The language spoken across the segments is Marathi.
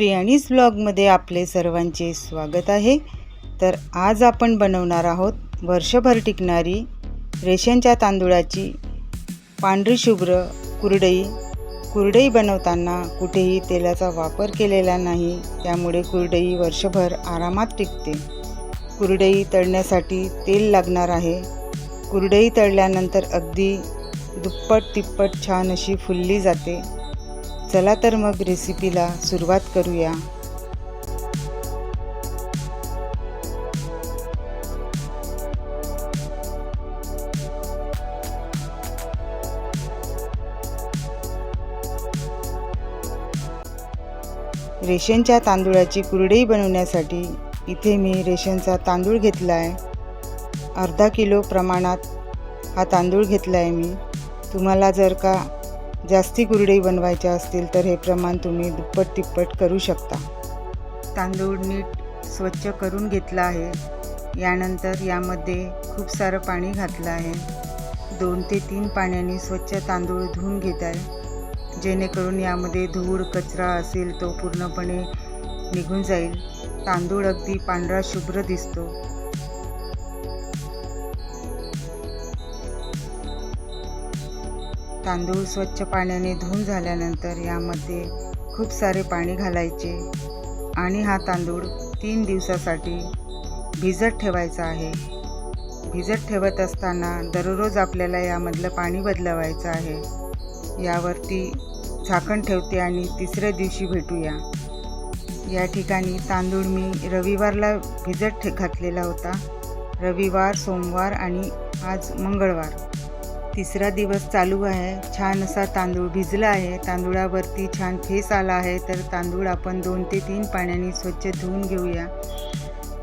प्रियाणीज ब्लॉगमध्ये आपले सर्वांचे स्वागत आहे. तर आज आपण बनवणार आहोत वर्षभर टिकणारी रेशनच्या तांदूळाची पांढरी शुभ्र कुरडई. कुरडई बनवताना कुठेही तेलाचा वापर केलेला नाही त्यामुळे कुरडई वर्षभर आरामात टिकते. कुरडई तळण्यासाठी तेल लागणार आहे. कुरडई तळल्यानंतर अगदी दुप्पट तिप्पट छान अशी फुलली जाते. चला तर मग रेसिपीला सुरुवात करूया. रेशनच्या तांदूळाची कुरडई बनवण्यासाठी इथे मी रेशनचा तांदूळ घेतला आहे अर्धा किलो प्रमाणात हा तांदूळ घेतला आहे मी. तुम्हाला जर का जास्ती कुरडई बनवायच्या असतील तर हे प्रमाण तुम्ही दुप्पट तिप्पट करू शकता. तांदूळ नीट स्वच्छ करून घेतला आहे. यानंतर यामध्ये खूप सारं पाणी घातलं आहे. दोन ते तीन पाण्याने स्वच्छ तांदूळ धुवून घेत आहे. जेणेकरून यामध्ये धूळ कचरा असेल तो पूर्णपणे निघून जाईल. तांदूळ अगदी पांढरा शुभ्र दिसतो. तांदूळ स्वच्छ पाण्याने धुवून झाल्यानंतर यामध्ये खूप सारे पाणी घालायचे. आणि हा तांदूळ तीन दिवसासाठी भिजत ठेवायचा आहे. भिजत ठेवत असताना दररोज आपल्याला यामधलं पाणी बदलवायचं आहे. यावरती झाकण ठेवते आणि तिसऱ्या दिवशी भेटूया. या ठिकाणी तांदूळ मी रविवारला भिजत ठे घातलेला होता. रविवार सोमवार आणि आज मंगळवार. तिसरा दिवस चालू आहे. छान असा तांदूळ भिजला आहे. तांदूळावरती छान फेस आला आहे. तर तांदूळ आपण दोन ते तीन पाण्याने स्वच्छ धुवून घेऊया.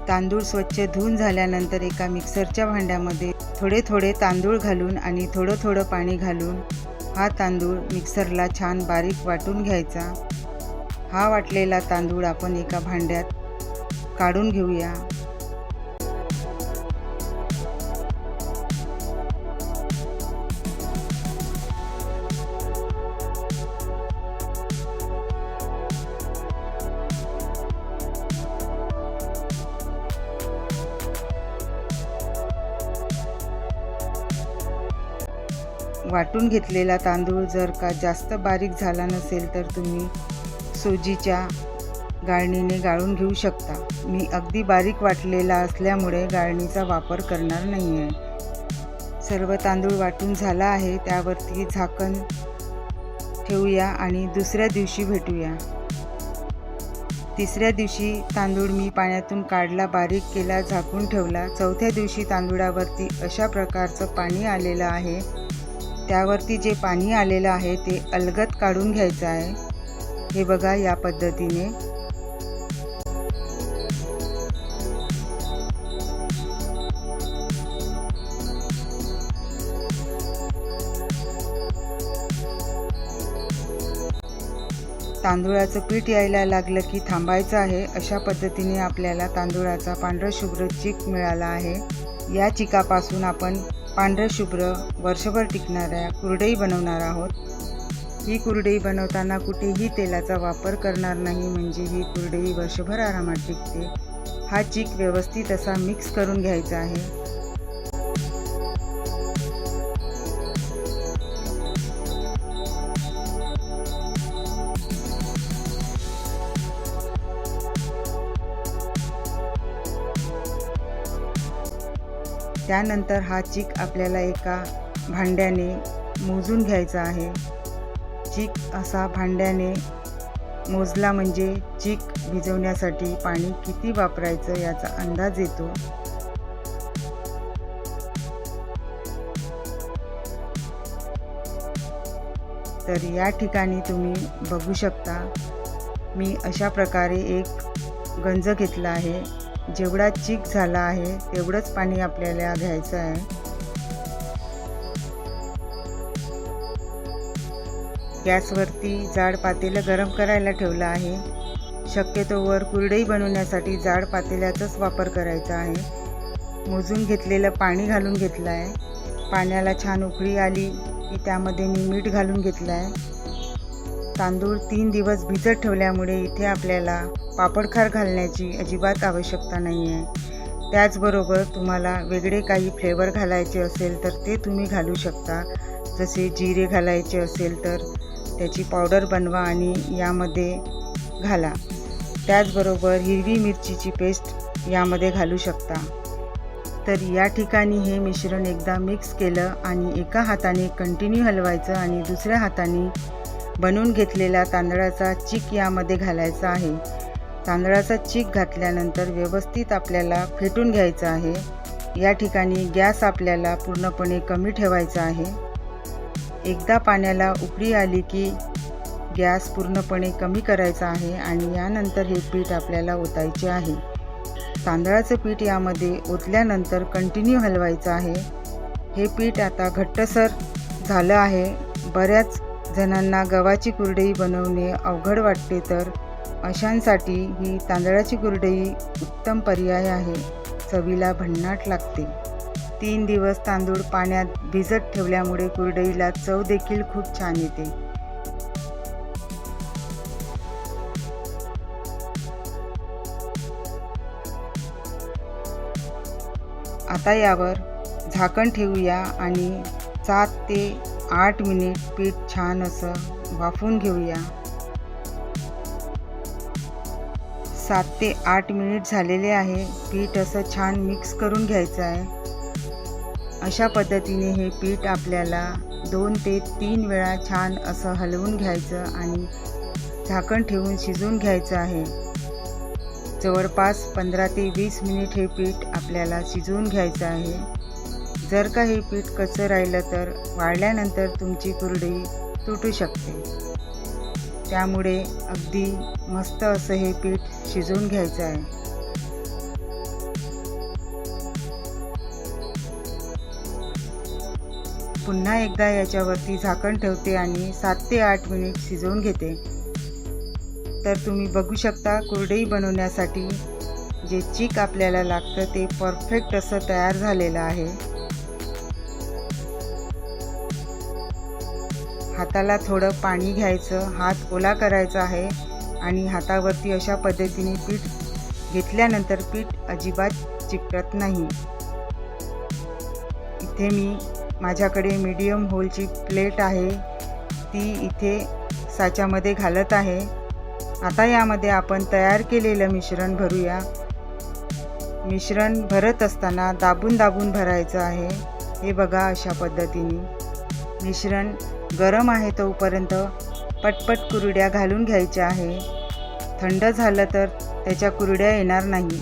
तांदूळ स्वच्छ धुवून झाल्यानंतर एका मिक्सरच्या भांड्यामध्ये थोडे थोडे तांदूळ घालून आणि थोडं थोडं पाणी घालून हा तांदूळ मिक्सरला छान बारीक वाटून घ्यायचा. हा वाटलेला तांदूळ आपण एका भांड्यात काढून घेऊया. वाटून घेतलेला तांदूळ जर का जास्त बारीक झाला नसेल तर तुम्ही सोजीच्या गाळणीने गाळून घेऊ शकता. मी अगदी बारीक वाटलेला असल्यामुळे गाळणीचा वापर करणार नाही आहे सर्व तांदूळ वाटून झाला आहे त्यावरती झाकण ठेवूया आणि दुसऱ्या दिवशी भेटूया. तिसऱ्या दिवशी तांदूळ मी पाण्यातून काढला बारीक केला झाकून ठेवला. चौथ्या दिवशी तांदूळावरती अशा प्रकारचं पाणी आलेलं आहे. त्यावरती जे पाणी आलेलं आहे ते अलगद काढून घ्यायचं आहे. हे बघा या पद्धतीने. तांदूळाचं पीठ यायला लागलं की थांबायचं आहे. अशा पद्धतीने आपल्याला तांदूळाचा पांढरं शुभ्र चीक मिळाला आहे. या चिकापासून आपण पांढरं शुभ्र वर्षभर टिकणाऱ्या कुरडई बनवणार आहोत. ही कुरडई बनवताना कुठेही तेलाचा वापर करणार नाही म्हणजे ही कुरडई वर्षभर आरामात टिकते. हा चीक व्यवस्थित असा मिक्स करून घ्यायचा आहे. त्यानंतर हा चीक आपल्याला एका भांड्याने मोजून घ्यायचा आहे. चीक असा भांड्याने मोजला म्हणजे चीक भिजवण्यासाठी पाणी किती वापरायचं याचा अंदाज येतो. तर या ठिकाणी तुम्ही बघू शकता मी अशा प्रकारे एक गंज घेतला आहे. जेवढा चीक झाला आहे तेवढंच पाणी आपल्याला घ्यायचं आहे. गॅसवरती जाड पातेलं गरम करायला ठेवलं आहे. शक्यतोवर कुरडई बनवण्यासाठी जाड पातेल्याचाच वापर करायचा आहे. मोजून घेतलेलं पाणी घालून घेतलं आहे पाण्याला छान उकळी आली की त्यामध्ये मी मीठ घालून घेतलं आहे तांदूळ तीन दिवस भिजत ठेवल्यामुळे इथे आपल्याला पापडखार घालण्याची अजिबात आवश्यकता नाही आहे त्याचबरोबर तुम्हाला वेगळे काही फ्लेवर घालायचे असेल तर ते तुम्ही घालू शकता. जसे जिरे घालायचे असेल तर त्याची पावडर बनवा आणि यामध्ये घाला. त्याचबरोबर हिरवी मिरचीची पेस्ट यामध्ये घालू शकता. तर या ठिकाणी हे मिश्रण एकदा मिक्स केलं आणि एका हाताने कंटिन्यू हलवायचं आणि दुसऱ्या हाताने बनवून घेतलेला तांदळाचा चीक यामध्ये घालायचा आहे. तांदळाचा चीक घातल्यानंतर व्यवस्थित आपल्याला फेटून घ्यायचं आहे. या ठिकाणी गॅस आपल्याला पूर्णपणे कमी ठेवायचा आहे. एकदा पाण्याला उकळी आली की गॅस पूर्णपणे कमी करायचा आहे आणि यानंतर हे पीठ आपल्याला ओतायचे आहे. तांदळाचं पीठ यामध्ये ओतल्यानंतर कंटिन्यू हलवायचं आहे. हे पीठ आता घट्टसर झालं आहे. बऱ्याच जणांना गव्हाची कुरडई बनवणे अवघड वाटते तर अशांसाठी ही तांदळाची कुरडई उत्तम पर्याय आहे. चवीला भन्नाट लागते. तीन दिवस तांदूळ पाण्यात भिजत ठेवल्यामुळे कुरडईला चव देखील खूप छान येते. आता यावर झाकण ठेवूया आणि सात ते आठ मिनिट पीठ छान असं वाफून घेऊया. सात ते आठ मिनिट झालेले आहे. पीठ असं छान मिक्स करून घ्यायचं आहे. अशा पद्धतीने हे पीठ आपल्याला दोन ते तीन वेळा छान असं हलवून घ्यायचं आणि झाकण ठेवून शिजवून घ्यायचं आहे. जवळपास पंधरा ते वीस मिनिट हे पीठ आपल्याला शिजवून घ्यायचं आहे. जर का हे पीठ कच्चं राहिलं तर वाळल्यानंतर तुमची कुरडई तुटू शकते. त्यामुळे अगदी मस्त असं हे पीठ शिजवून घ्यायचं आहे. पुन्हा एकदा याच्यावरती झाकण ठेवते आणि सात ते आठ मिनिट शिजवून घेते. तर तुम्ही बघू शकता कुरडई बनवण्यासाठी जे चीक आपल्याला लागतं ते परफेक्ट असं तयार झालेलं आहे. हाताला थोडं पाणी घ्यायचं हात ओला करायचा आहे आणि हातावरती अशा पद्धतीने पीठ घेतल्यानंतर पीठ अजिबात चिकटत नाही. इथे मी माझ्याकडे मीडियम होलची प्लेट आहे. ती इथे साच्यामध्ये घालत आहे. आता यामध्ये आपण तयार केलेलं मिश्रण भरूया. मिश्रण भरत असताना दाबून दाबून भरायचं आहे. हे बघा अशा पद्धतीने. मिश्रण गरम आहे तोपर्यंत पटपट कुरड्या घालून घ्यायच्या आहे. थंड झालं तर त्याच्या कुरड्या येणार नाही.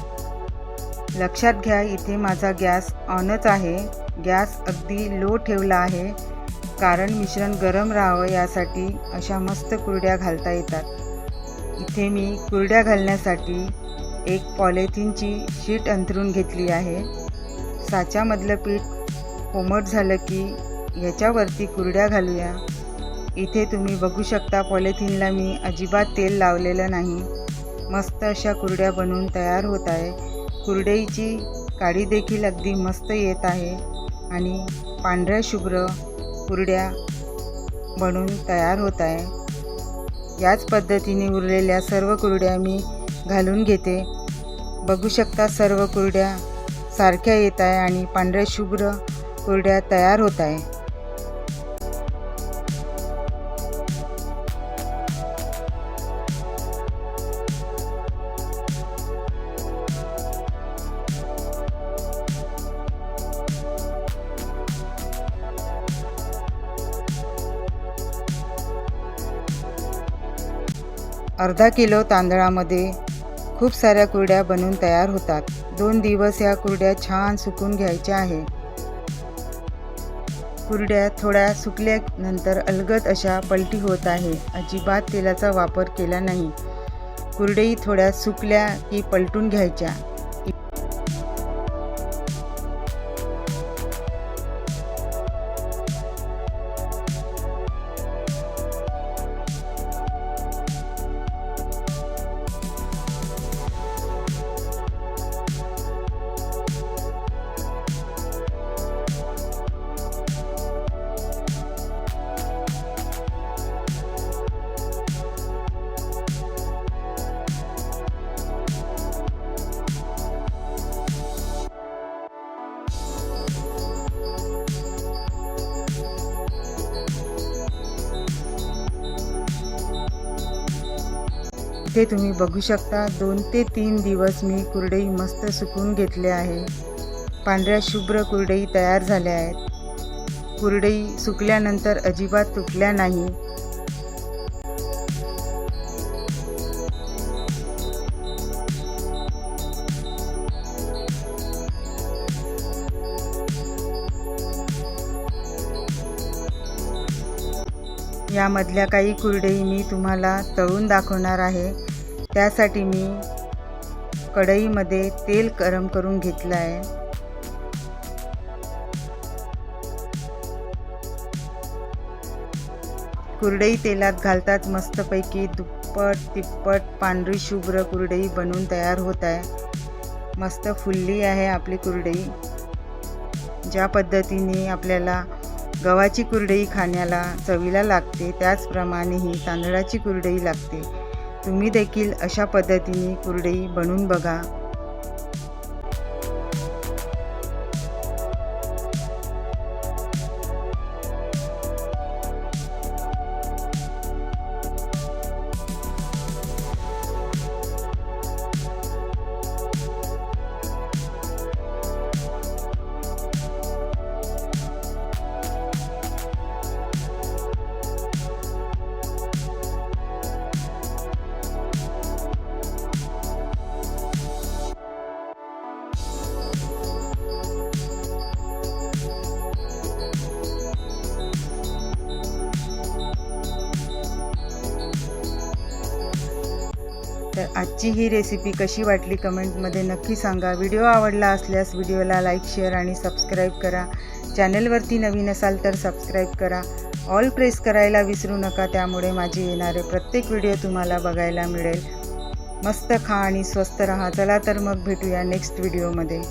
लक्षात घ्या इथे माझा गॅस ऑनच आहे. गॅस अगदी लो ठेवला आहे कारण मिश्रण गरम राहावं यासाठी अशा मस्त कुरड्या घालता येतात. इथे मी कुरड्या घालण्यासाठी एक पॉलिथिनची शीट अंथरून घेतली आहे. साच्यामधलं पीठ कोमट झालं की ह्याच्यावरती कुरड्या घालूया. इथे तुम्ही बघू शकता पॉलिथिनला मी अजिबात तेल लावलेलं नाही. मस्त अशा कुरड्या बनवून तयार होत आहे. कुरडईची काडी देखील अगदी मस्त येत आहे आणि पांढऱ्या शुभ्र कुरड्या बनून तयार होत आहे. याच पद्धतीने उरलेल्या सर्व कुरड्या मी घालून घेते. बघू शकता सर्व कुरड्या सारख्या येत आहे आणि पांढऱ्या शुभ्र कुरड्या तयार होत आहे. अर्धा किलो तांदळामध्ये खूप साऱ्या कुरड्या बनवून तयार होतात. दोन दिवस या कुरड्या छान सुकून घ्यायच्या आहे कुरड्या थोड्या सुकल्यानंतर अलगद अशा पलटी होत आहे अजिबात तेलाचा वापर केला नाही. कुरडई थोड्या सुकल्या की पलटून घ्यायच्या. इथे तुम्ही बघू शकता दोन ते तीन दिवस मी कुरडई मस्त सुकून घेतले आहे. पांढऱ्या शुभ्र कुरडई तयार झाल्या आहेत. कुरडई सुकल्यानंतर अजिबात तुटल्या नाही. यामधल्या काही कुरडई मी तुम्हाला तळून दाखवणार आहे. त्यासाठी मी कढईमध्ये तेल गरम करून घेतलं आहे. कुरडई तेलात घालतात मस्तपैकी दुप्पट तिप्पट पांढरी शुभ्र कुरडई बनून तयार होत आहे. मस्त फुलली आहे आपली कुरडई. ज्या पद्धतीने आपल्याला गव्हाची कुरडई खाण्याला चवीला लागते त्याचप्रमाणे ही तांदळाची कुरडई लागते. तुम्ही देखील अशा पद्धतीने कुरडई बनवून बघा. तर आजची ही रेसिपी कशी वाटली कमेंटमध्ये नक्की सांगा. व्हिडिओ आवडला असल्यास व्हिडिओला लाईक शेअर आणि सबस्क्राईब करा. चॅनलवरती नवीन असाल तर सबस्क्राईब करा. ऑल प्रेस करायला विसरू नका त्यामुळे माझे येणारे प्रत्येक व्हिडिओ तुम्हाला बघायला मिळेल. मस्त खा आणि स्वस्त राहा. चला तर मग भेटूया नेक्स्ट व्हिडिओमध्ये